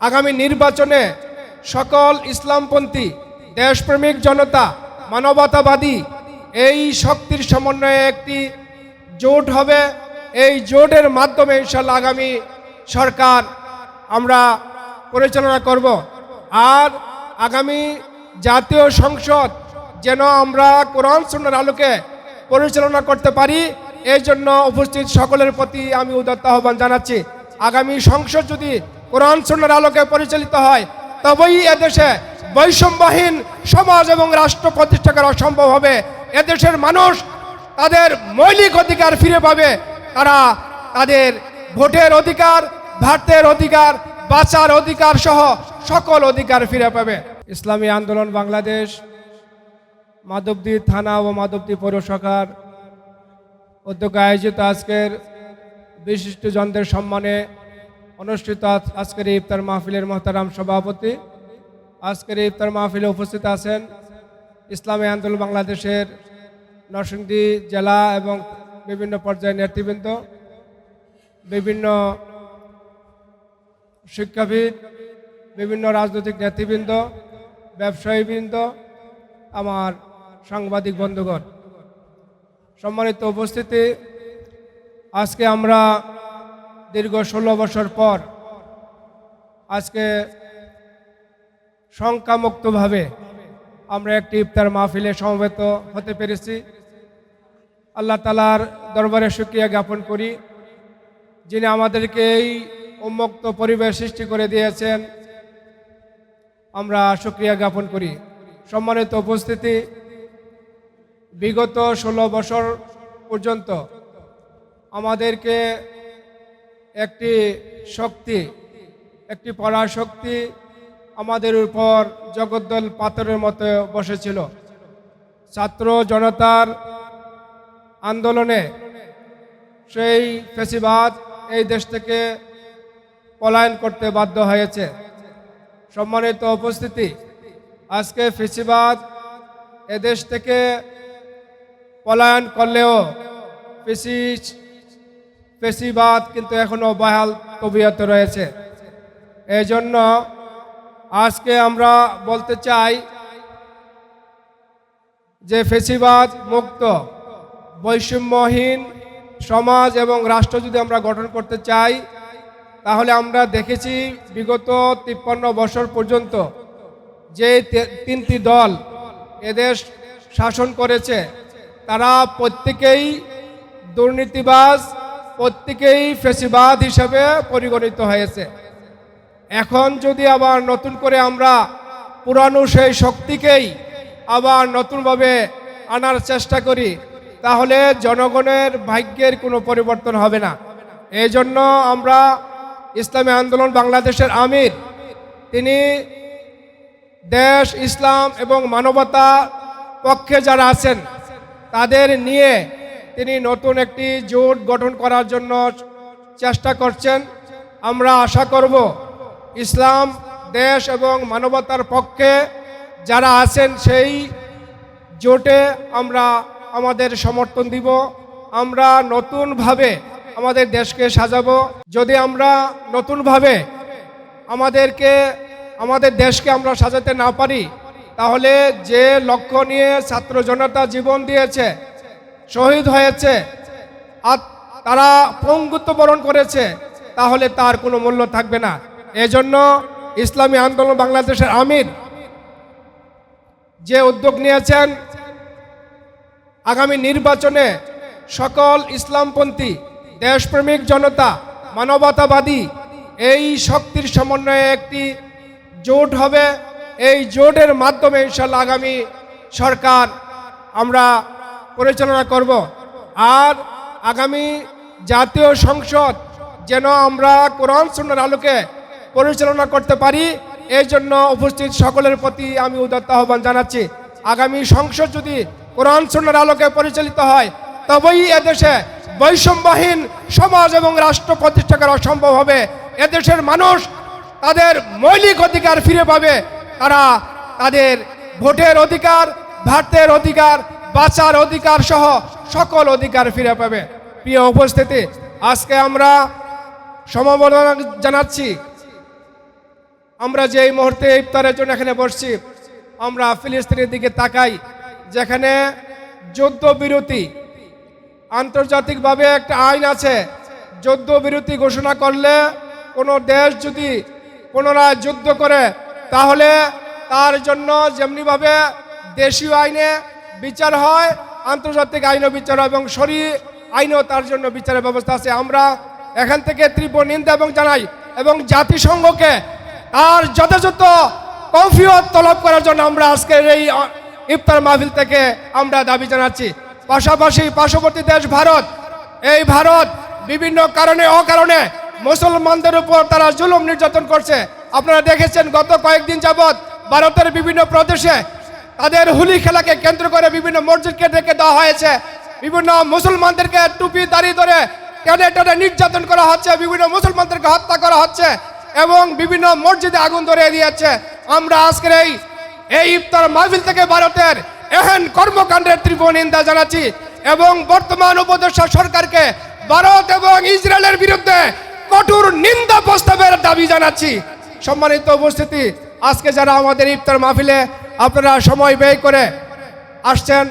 আগামী নির্বাচনে সকল ইসলামপন্থী, দেশপ্রেমিক জনতা, মানবতাবাদী, এই শক্তির সমন্বয়ে একটি জোট হবে। এই জোটের মাধ্যমে ইনশাল্লাহ আগামী সরকার আমরা পরিচালনা করব। আর আগামী জাতীয় সংসদ যেন আমরা কোরআন সুন্নার আলোকে পরিচালনা করতে পারি, এই জন্য উপস্থিত সকলের প্রতি আমি উদাত্ত আহ্বান জানাচ্ছি। আগামী সংসদ যদি কোরআন সুন্নার আলোকে পরিচালিত হয়, তবেই এদেশে বৈষম্যহীন সমাজ এবং রাষ্ট্র প্রতিষ্ঠা করা সম্ভব হবে। এদেশের মানুষ তাদের মৌলিক অধিকার ফিরে পাবে। তারা তাদের ভোটের অধিকার ভাতের অধিকার, বাঁচার অধিকার সহ সকল অধিকার ফিরে পাবে। ইসলামী আন্দোলন বাংলাদেশ, মাধবদী থানা ও মাধবদী পৌরসভার উদ্যোগে আয়োজিত আজকের বিশিষ্টজনদের সম্মানে অনুষ্ঠিত আজ- আজকের ইফতার মাহফিলের মহতারাম সভাপতি। আজকের ইফতার মাহফিলে উপস্থিত আছেন ইসলামী আন্দোলন বাংলাদেশের নরসিংদী জেলা এবং বিভিন্ন পর্যায়ের নেতৃবৃন্দ, বিভিন্ন শিক্ষাবিদ, বিভিন্ন রাজনৈতিক নেতৃবৃন্দ, ব্যবসায়ীবৃন্দ, আমার সাংবাদিক বন্ধুগণ। সম্মানিত উপস্থিতি, আজকে আমরা দীর্ঘ ষোলো বছর পর আজকে শঙ্কামুক্তভাবে আমরা একটি ইফতার মাহফিলে সমবেত হতে পেরেছি। আল্লাহ তালার দরবারে সুক্রিয়া জ্ঞাপন করি যিনি আমাদেরকে এই উন্মুক্ত পরিবেশ সৃষ্টি করে দিয়েছেন। আমরা সুক্রিয়া জ্ঞাপন করি। সম্মানিত উপস্থিতি, বিগত ষোলো বছর পর্যন্ত আমাদেরকে একটি শক্তি, একটি পরাশক্তি আমাদের উপর জগদ্দল পাথরের মতো বসেছিল। ছাত্র জনতার আন্দোলনে সেই ফেসিবাদ এই দেশ থেকে পলায়ন করতে বাধ্য হয়েছে। সম্মানিত উপস্থিতি, আজকে ফেসিবাদ এদেশ থেকে পলায়ন করলেও ফেসি ফেসিবাদ কিন্তু এখনও বহাল তবিয়তে রয়েছে। এই জন্য আজকে আমরা বলতে চাই যে ফেসিবাদ মুক্ত, বৈষম্যহীন সমাজ এবং রাষ্ট্র যদি আমরা গঠন করতে চাই, তাহলে আমরা দেখেছি বিগত তিপ্পান্ন বছর পর্যন্ত যে তিনটি দল এদেশ শাসন করেছে, তারা প্রত্যেকেই দুর্নীতিবাজ প্রত্যেকেই ফেসিবাদ হিসেবে পরিগণিত হয়েছে। এখন যদি আবার নতুন করে আমরা পুরানো সেই শক্তিকেই আবার নতুনভাবে আনার চেষ্টা করি, তাহলে জনগণের ভাগ্যের কোনো পরিবর্তন হবে না। এই জন্য আমরা ইসলামী আন্দোলন বাংলাদেশের আমির, তিনি দেশ, ইসলাম এবং মানবতা পক্ষে যারা আছেন, তাদের নিয়ে তিনি নতুন একটি জোট গঠন করার জন্য চেষ্টা করছেন। আমরা আশা করব ইসলাম, দেশ এবং মানবতার পক্ষে যারা আছেন সেই জোটে আমরা আমাদের সমর্থন দিব। আমরা নতুনভাবে আমাদের দেশকে সাজাবো। যদি আমরা নতুনভাবে আমাদেরকে, আমাদের দেশকে আমরা সাজাতে না পারি, তাহলে যে লক্ষ্য নিয়ে ছাত্র জনতা জীবন দিয়েছে শহীদ হয়েছে। আর তারা পঙ্গুত্ব বরণ করেছে, তাহলে তার কোনো মূল্য থাকবে না। এজন্য ইসলামী আন্দোলন বাংলাদেশের আমির যে উদ্যোগ নিয়েছেন, আগামী নির্বাচনে সকল ইসলামপন্থী, দেশপ্রেমিক জনতা, মানবতাবাদী, এই শক্তির সমন্বয়ে একটি জোট হবে। এই জোটের মাধ্যমে ইনশাল্লাহ আগামী সরকার আমরা পরিচালনা করব। আর আগামী জাতীয় সংসদ যেন আমরা কোরআন সুন্নার আলোকে পরিচালনা করতে পারি, এই জন্য উপস্থিত সকলের প্রতি আমি উদাত্ত আহ্বান জানাচ্ছি। আগামী সংসদ যদি কোরআন সুন্নার আলোকে পরিচালিত হয়, তবেই এদেশে বৈষম্যহীন সমাজ এবং রাষ্ট্র প্রতিষ্ঠা করা সম্ভব হবে। এদেশের মানুষ তাদের মৌলিক অধিকার ফিরে পাবে। তারা তাদের ভোটের অধিকার ভাতের অধিকার বাঁচার অধিকার সহ সকল অধিকার ফিরে পাবে। প্রিয় উপস্থিতি, আজকে আমরা সমবেদনা জানাচ্ছি। আমরা যে এই মুহূর্তে ইফতারের জন্য এখানে বসছি, আমরা ফিলিস্তিনের দিকে তাকাই, যেখানে যুদ্ধ বিরতি আন্তর্জাতিকভাবে একটা আইন আছে। যুদ্ধ বিরতি ঘোষণা করলে কোনো দেশ যদি পুনরায় যুদ্ধ করে, তাহলে তার জন্য যেমনিভাবে দেশীয় আইনে বিচার হয়, আন্তর্জাতিক আইনও বিচার হয় এবং সরি আইনও তার জন্য বিচারের ব্যবস্থা আছে। আমরা এখান থেকে তীব্র নিন্দা এবং জানাই এবং জাতিসংঘকে তার যথাযথ কফিয়ত তলব করার জন্য আমরা আজকের এই ইফতার মাহফিল থেকে আমরা দাবি জানাচ্ছি। পাশাপাশি পার্শ্ববর্তী দেশ ভারত, এই ভারত বিভিন্ন কারণে, অকারণে মুসলমানদের উপর তারা জুলুম নির্যাতন করছে। আপনারা দেখেছেন, গত কয়েকদিন যাবৎ ভারতের বিভিন্ন প্রদেশে তাদের হুলি খেলাকে কেন্দ্র করে বিভিন্ন মসজিদকে ডেকে দেওয়া হয়েছে। বিভিন্ন মুসলমানদেরকে টুপি দাঁড়িয়ে ধরে টেনে টেনে নির্যাতন করা হচ্ছে, বিভিন্ন মুসলমানদেরকে হত্যা করা হচ্ছে এবং বিভিন্ন মসজিদে আগুন ধরে দিয়েছে। আমরা আজকের এই এই ইফতার মাহফিল থেকে ভারতের এহেন কর্মকাণ্ডের তীব্র নিন্দা জানাচ্ছি এবং বর্তমান উপদেষ্টা সরকারকে ভারত এবং ইসরায়েলের বিরুদ্ধে কঠোর নিন্দা প্রস্তাবের দাবি জানাচ্ছি। সম্মানিত উপস্থিতি, আজকে যারা আমাদের ইফতার মাহফিলে আপনারা সময় ব্যয় করে আসছেন।